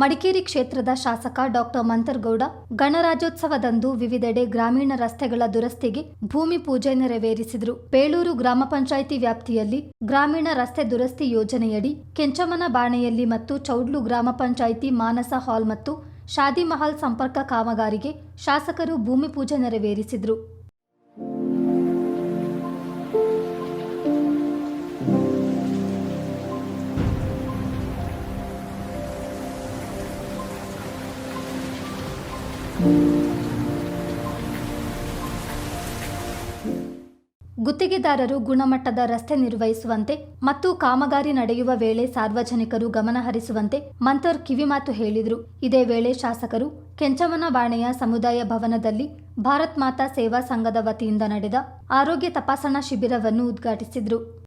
ಮಡಿಕೇರಿ ಕ್ಷೇತ್ರದ ಶಾಸಕ ಡಾಕ್ಟರ್ ಮಂತರ್ಗೌಡ, ಗಣರಾಜ್ಯೋತ್ಸವದಂದು ವಿವಿಧೆಡೆ ಗ್ರಾಮೀಣ ರಸ್ತೆಗಳ ದುರಸ್ತಿಗೆ ಭೂಮಿ ಪೂಜೆ ನೆರವೇರಿಸಿದರು. ಬೇಳೂರು ಗ್ರಾಮ ಪಂಚಾಯಿತಿ ವ್ಯಾಪ್ತಿಯಲ್ಲಿ ಗ್ರಾಮೀಣ ರಸ್ತೆ ದುರಸ್ತಿ ಯೋಜನೆಯಡಿ ಕೆಂಚಮನ ಬಾಣೆಯಲ್ಲಿ ಮತ್ತು ಚೌಡ್ಲು ಗ್ರಾಮ ಪಂಚಾಯಿತಿ ಮಾನಸ ಹಾಲ್ ಮತ್ತು ಶಾದಿ ಮಹಲ್ ಸಂಪರ್ಕ ಕಾಮಗಾರಿಗೆ ಶಾಸಕರು ಭೂಮಿ ಪೂಜೆ ನೆರವೇರಿಸಿದರು. ಗುತ್ತಿಗೆದಾರರು ಗುಣಮಟ್ಟದ ರಸ್ತೆ ನಿರ್ವಹಿಸುವಂತೆ ಮತ್ತು ಕಾಮಗಾರಿ ನಡೆಯುವ ವೇಳೆ ಸಾರ್ವಜನಿಕರು ಗಮನಹರಿಸುವಂತೆ ಮಂತರ್ ಕಿವಿಮಾತು ಹೇಳಿದರು. ಇದೇ ವೇಳೆ ಶಾಸಕರು ಕೆಂಚಮನ ಬಾಣೆಯ ಸಮುದಾಯ ಭವನದಲ್ಲಿ ಭಾರತ್ ಮಾತಾ ಸೇವಾ ಸಂಘದ ವತಿಯಿಂದ ನಡೆದ ಆರೋಗ್ಯ ತಪಾಸಣಾ ಶಿಬಿರವನ್ನು ಉದ್ಘಾಟಿಸಿದರು.